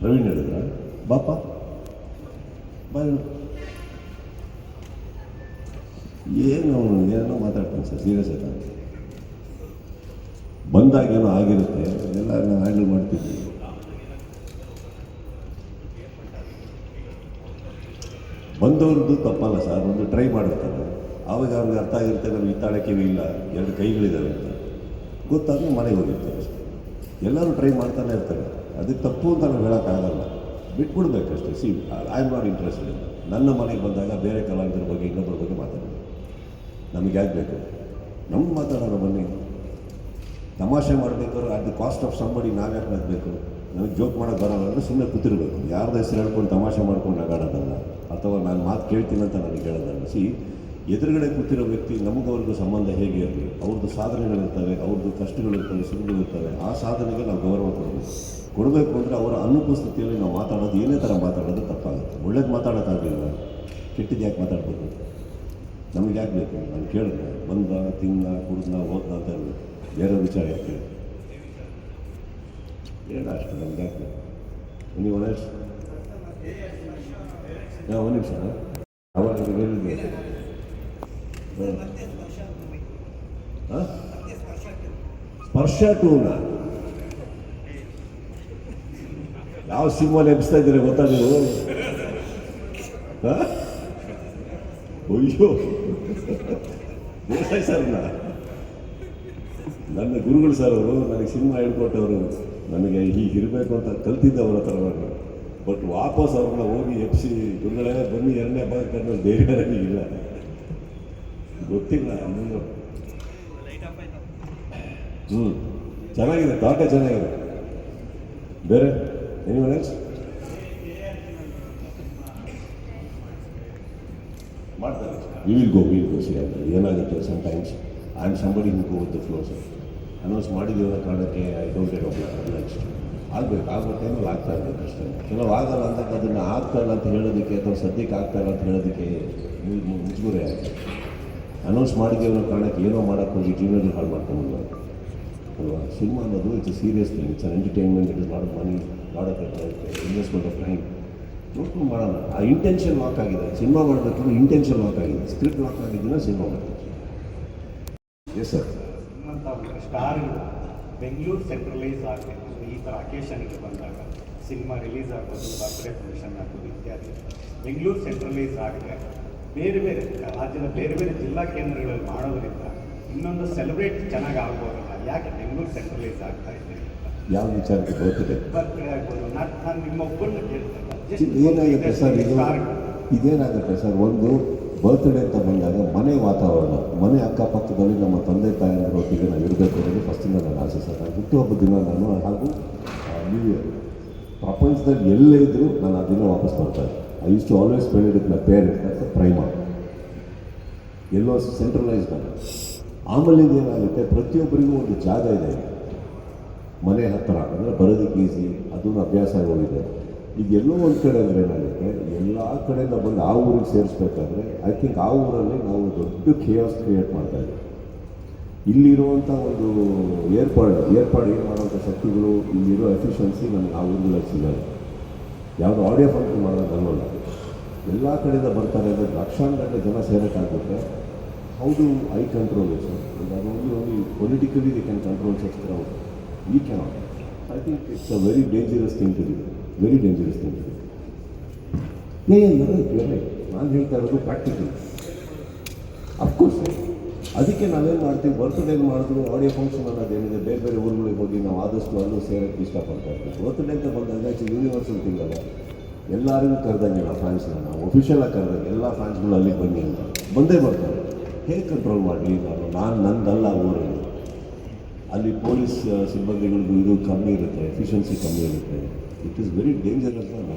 ಪ್ರವೀಣ್ ಹೇಳಿದ್ರ? ಬಾಪ. ಏನು ಏನೋ ಮಾತಾಡ್ತಾನೆ ಸರ್ ಸೀರಿಯಸ್ ಆಯ್ತಾ? ಬಂದಾಗ ಏನೋ ಆಗಿರುತ್ತೆ ಎಲ್ಲ ನಾವು ಹ್ಯಾಂಡಲ್ ಮಾಡ್ತಿದ್ವಿ. ಬಂದವ್ರದ್ದು ತಪ್ಪಲ್ಲ ಸರ್, ಒಂದು ಟ್ರೈ ಮಾಡಿರ್ತಾರೆ ಆವಾಗ ಅವ್ರಿಗೆ ಅರ್ಥ ಆಗಿರುತ್ತೆ, ನಮ್ಗೆ ಇತ್ತಾಳೆ ಇಲ್ಲ, ಎರಡು ಕೈಗಳಿದ್ದಾವೆ ಅಂತ. ಗೊತ್ತಾದ್ರೂ ಮನೆಗೆ ಹೋಗಿರ್ತಾರೆ ಎಲ್ಲರೂ ಟ್ರೈ ಮಾಡ್ತಾನೆ ಇರ್ತಾರೆ. ಅದಕ್ಕೆ ತಪ್ಪು ಅಂತ ನಾವು ಹೇಳೋಕ್ಕಾಗಲ್ಲ ಬಿಟ್ಬಿಡ್ಬೇಕಷ್ಟೇ see I am not interested ನನ್ನ ಮನೆಗೆ ಬಂದಾಗ ಬೇರೆ ಕಲಾವಿದರ ಬಗ್ಗೆ ಇನ್ನೊಬ್ಬರ ಬಗ್ಗೆ ಮಾತಾಡಬೇಕು ನಮಗೆ ಯಾಕೆ ಬೇಕು? ನಮ್ಗೆ ಮಾತಾಡೋಣ ಬನ್ನಿ ತಮಾಷೆ ಮಾಡಬೇಕಾದ್ರೆ at the cost of somebody ನಾವ್ಯಾಕೆ ನಗಬೇಕು? ನಮಗೆ ಜೋಕ್ ಮಾಡೋಕ್ಕೆ ಬರೋಲ್ಲ ಅಂದರೆ ಸುಮ್ಮನೆ ಕೂತಿರ್ಬೇಕು. ಯಾರ್ದು ಹೆಸರು ಹೇಳ್ಕೊಂಡು ತಮಾಷೆ ಮಾಡ್ಕೊಂಡು ನಗಾಡೋದಲ್ಲ, ಅಥವಾ ನಾನು ಮಾತು ಕೇಳ್ತೀನಿ ಅಂತ ನನಗೆ ಹೇಳೋದಲ್ಲ ಸಿ ಎದುರುಗಡೆ ಕೂತಿರೋ ವ್ಯಕ್ತಿ ನಮಗವ್ರಿಗೂ ಸಂಬಂಧ ಹೇಗೆ ಇರಲಿ ಅವ್ರದ್ದು ಸಾಧನೆಗಳಿರ್ತವೆ ಅವ್ರದ್ದು ಕಷ್ಟಗಳಿರ್ತವೆ, ಸುಖಗಳಿರ್ತವೆ. ಆ ಸಾಧನೆಗೆ ನಾವು ಗೌರವ ಕೊಡಬೇಕು. ಕೊಡಬೇಕು ಅಂದರೆ ಅವರ ಅನುಪಸ್ಥಿತಿಯಲ್ಲಿ ನಾವು ಮಾತಾಡೋದು, ಏನೇ ಥರ ಮಾತಾಡೋದು ತಪ್ಪಾಗುತ್ತೆ. ಒಳ್ಳೇದು ಮಾತಾಡೋಕ್ಕಾಗಲಿಲ್ಲ. ಕೆಟ್ಟದ್ದು ಯಾಕೆ ಮಾತಾಡ್ಬೇಕು? ನಮಗೆ ಯಾಕೆ ಬೇಕು? ನಾನು ಕೇಳಿದೆ. ಬಂದ, ತಿಂದ, ಕುಡ್ದ ಓದ್ದ ಅಂತ ಹೇಳಿ. ಬೇರೆ ವಿಚಾರ ಯಾಕೆ ಹೇಳ ಅಷ್ಟು, ನಮ್ಗೆ ಯಾಕೆ ನೀವು ಹಾಂ, ಒಂದು ನಿಮಿಷ. ಅವಾಗ ಸ್ಪರ್ಶ ಟೂನ ಯಾವ ಸಿನಿಮಾಲಿ ಎಬ್ಸ್ತಾ ಇದ್ದೀರಿ ಗೊತ್ತಾ ನೀವು? ಅಯ್ಯೋ. ಸರ್ ನನ್ನ ಗುರುಗಳು ಸರ್ ಅವರು, ನನಗೆ ಸಿನಿಮಾ ಹೇಳ್ಕೊಟ್ಟವರು, ನನಗೆ ಹೀಗಿರಬೇಕು ಅಂತ ಕಲ್ತಿದ್ದವರ ಹತ್ರ ನಾನು. ಬಟ್ ವಾಪಸ್ ಅವ್ರನ್ನ ಹೋಗಿ ಎಪ್ಸಿ ಗುರುಗಳೇ ಬನ್ನಿ, ಎರಡನೇ ಭಾಗ ಧೈರ್ಯ ನನಗಿಲ್ಲ ಗೊತ್ತಿಲ್ಲ ಹ್ಞೂ ಚೆನ್ನಾಗಿದೆ ತೋಟ ಚೆನ್ನಾಗಿದೆ ಬೇರೆ ಎನಿವನ್ ಎಲ್ಸ್ ಮಾಡ್ತಾರೆ ವಿಲ್ ಗೋ ವಿಲ್ ಗೋ ಸರಿ ಆಗ್ತದೆ ಏನಾಗುತ್ತೆ ಸಮ್ಟೈಮ್ಸ್ ಐ ಆಮ್ ಸಂಬಡಿ ಹೋಗುತ್ತೆ ಗೋ ಫ್ಲೋ ಸರ್ ಅನೌನ್ಸ್ ಮಾಡಿದ್ದೀವಿ ಕಾರಣಕ್ಕೆ I don't get of next ಆಗಬೇಕು ಆಗೋ ಟೈಮಲ್ಲಿ ಆಗ್ತಾ ಇರಬೇಕು ಅಷ್ಟೇ ಕೆಲವು ಆಗಲ್ಲ ಅಂತ ಅದನ್ನು ಆಗ್ತಾ ಇಲ್ಲ ಅಂತ ಹೇಳೋದಕ್ಕೆ ಅಥವಾ ಸದ್ಯಕ್ಕೆ ಆಗ್ತಾ ಇಲ್ಲ ಅಂತ ಹೇಳೋದಕ್ಕೆ ಅನೌನ್ಸ್ ಮಾಡಿದ್ದೀವಿ ಅನ್ನೋ ಕಾರಣಕ್ಕೆ ಏನೋ ಮಾಡೋಕ್ಕೆ ಹೋಗಿ ಜೀವನದಲ್ಲಿ ಹಾಳು ಮಾಡ್ಕೊಂಬಲ್ಲ ಅಲ್ವಾ? ಸಿನಿಮಾ ಅನ್ನೋದು it's serious thing it's entertainment it is lot of money lot of investment of time ನೋಡ್ಕೊಂಡು ಮಾಡೋಣ ಆ ಇಂಟೆನ್ಷನ್ ಲಾಕ್ ಆಗಿದೆ. ಸಿನಿಮಾ ಮಾಡಬೇಕು ಇಂಟೆನ್ಷನ್ ಲಾಕ್ ಆಗಿದೆ. ಸ್ಕ್ರಿಪ್ಟ್ ಲಾಕ್ ಆಗಿದ್ದೀನ ಸಿನಿಮಾ ಮಾಡಬೇಕು. ಎಸ್ ಸರ್ ಸ್ಟಾರ್ಗಳು ಬೆಂಗಳೂರು ಸೆಂಟ್ರಲೈಸ್ ಆಗಬೇಕು ಈ ಥರ ಅಕೇಶನ್ಗೆ ಬಂದಾಗ ಸಿನಿಮಾ ರಿಲೀಸ್ ಆಗ್ಬೋದು ಬರ್ತ್ಡೇ ಫಂಕ್ಷನ್ ಇತ್ಯಾದಿ. ಬೆಂಗಳೂರು ಸೆಂಟ್ರಲೈಸ್ ಆಗದೆ. ಬೇರೆ ಬೇರೆ ರಾಜ್ಯದ ಬೇರೆ ಬೇರೆ ಜಿಲ್ಲಾ ಕೇಂದ್ರಗಳಲ್ಲಿ ಮಾಡೋದ್ರಿಂದ ಇನ್ನೊಂದು ಸೆಲೆಬ್ರೇಟ್ ಚೆನ್ನಾಗಿ ಆಗ್ಬೋದಲ್ಲ. ಯಾಕೆ ಬೆಂಗಳೂರು ಸೆಂಟ್ರಲೈಸ್ ಆಗ್ತಾ ಇದೆ ಯಾವ ವಿಚಾರಕ್ಕೆ ಬರ್ತದೆ ಬರ್ತ್ಡೇ ಆಗ್ಬೋದು ನಾನು ನಿಮ್ಮ ಒಬ್ಬರನ್ನ ಕೇಳ್ತೇನೆ. ಏನಾಗುತ್ತೆ ಸರ್ ಇದು ಇದೇನಾಗುತ್ತೆ ಸರ್ ಒಂದು ಬರ್ತ್ಡೇ ಅಂತ ಬಂದಾಗ ಮನೆ ವಾತಾವರಣ ಮನೆ ಅಕ್ಕಪಕ್ಕದಲ್ಲಿ ನಮ್ಮ ತಂದೆ ತಾಯಿಯರ ಒಟ್ಟಿಗೆ ನಾವು ಇರಬೇಕು ಅನ್ನೋದು ಫಸ್ಟಿಂದ ನನ್ನ ಆಸೆ ಸರ್. ನಾನು ಹುಟ್ಟುಹಬ್ಬ ದಿನ ನಾನು ಹಾಗೂ ನ್ಯೂ ಇಯರ್ ಪ್ರಪಂಚದಲ್ಲಿ ಎಲ್ಲೇ ಇದ್ದರೂ ನಾನು ಆ ದಿನ ವಾಪಸ್ ಬರ್ತಾ to always spend it always my parents. That's the primer. ಎಲ್ಲೋ ಸೆಂಟ್ರಲೈಸ್ಡ್ ಮಾಡಿ. ಆಮೇಲೆ ಏನಾಗುತ್ತೆ? ಪ್ರತಿಯೊಬ್ಬರಿಗೂ ಒಂದು ಜಾಗ ಇದೆ. ಮನೆ ಹತ್ತಿರ ಅಂದರೆ ಬರೋದಕ್ಕೆ ಈಸಿ ಅದೂ ಅಭ್ಯಾಸ ಆಗೋಗಿದೆ. ಈಗ ಎಲ್ಲೋ ಒಂದು ಕಡೆ ಅಂದರೆ ಏನಾಗುತ್ತೆ? ಎಲ್ಲ ಕಡೆಯಿಂದ ಬಂದು ಆ ಊರಿಗೆ ಸೇರಿಸ್ಬೇಕಾದ್ರೆ ಐ ಥಿಂಕ್ ಆ ಊರಲ್ಲಿ ನಾವು ದೊಡ್ಡ ಖಿಯಾಸ್ ಕ್ರಿಯೇಟ್ ಮಾಡ್ತಾ ಇದ್ದೀವಿ. ಇಲ್ಲಿರುವಂಥ ಒಂದು ಏರ್ಪಾಡು ಏರ್ಪಾಡು ಏನು ಮಾಡುವಂಥ ಶಕ್ತಿಗಳು, ಇಲ್ಲಿರೋ ಎಫಿಷಿಯನ್ಸಿ ನಮ್ಗೆ ಆ ಊರುಗಳಲ್ಲಿ ಸಿಗಲ್ಲ. ಯಾವುದೋ ಆಡಿಯೋ ಫಂಕ್ಷನ್ ಮಾಡೋದಲ್ಲ ಎಲ್ಲ ಕಡೆಯಿಂದ ಬರ್ತಾರೆ ಅಂದರೆ ಲಕ್ಷಾಂತರ ಜನ ಸೇರೋಕ್ಕಾಗುತ್ತೆ ಹೌದು ಐ ಕಂಟ್ರೋಲ್ ಸರ್ ಅದೊಂದು ಒಂದು politically the can control such ಅವರು ಈ can I think it's a very dangerous thing to very dangerous thing to D ನಾನು ಹೇಳ್ತಾ ಇರೋದು ಪ್ರಾಕ್ಟಿಕಲ್ ಅಫ್ಕೋರ್ಸ್ ಅದಕ್ಕೆ ನಾವೇನು ಮಾಡ್ತೀವಿ, ಬರ್ತ್ಡೇಗೆ ಮಾಡಿದ್ರು ಆಡಿಯೋ ಫಂಕ್ಷನ್ ಅನ್ನೋದೇನಿದೆ ಬೇರೆ ಬೇರೆ ಊರುಗಳಿಗೆ ಹೋಗಿ ನಾವು ಆದಷ್ಟು ಅಲ್ಲೂ ಸೇರೋಕ್ಕೆ ಇಷ್ಟಪಡ್ತಾ ಇರ್ತೀವಿ. ಬರ್ತ್ಡೇ ಅಂತ ಬಂದಾಗ ಆ್ಯಕ್ಚುಲಿ ಯೂನಿವರ್ಸಲ್ ಥಿಂಗ್ ಅಲ್ಲ. ಎಲ್ಲರಿಗೂ ಕರೆದಂಗೆ ನಾವು ಫ್ಯಾನ್ಸ್ನ ನಾವು ಅಫಿಷಿಯಲಾಗಿ ಕರೆದಂಗೆ ಎಲ್ಲ ಫ್ಯಾನ್ಸ್ಗಳು ಅಲ್ಲಿಗೆ ಬನ್ನಿ ಅಂತ. ಬಂದೇ ಬರ್ತಾರೆ. ಹೇಗೆ ಕಂಟ್ರೋಲ್ ಮಾಡಲಿ ನಾನು ನಾನು ನಂದಲ್ಲ ಊರಲ್ಲಿ. ಅಲ್ಲಿ ಪೊಲೀಸ್ ಸಿಬ್ಬಂದಿಗಳಿಗೂ ಇದು ಕಮ್ಮಿ ಇರುತ್ತೆ ಎಫಿಷಿಯನ್ಸಿ ಕಮ್ಮಿ ಇರುತ್ತೆ. ಇಟ್ ಈಸ್ ವೆರಿ ಡೇಂಜರಸ್ ನಾನು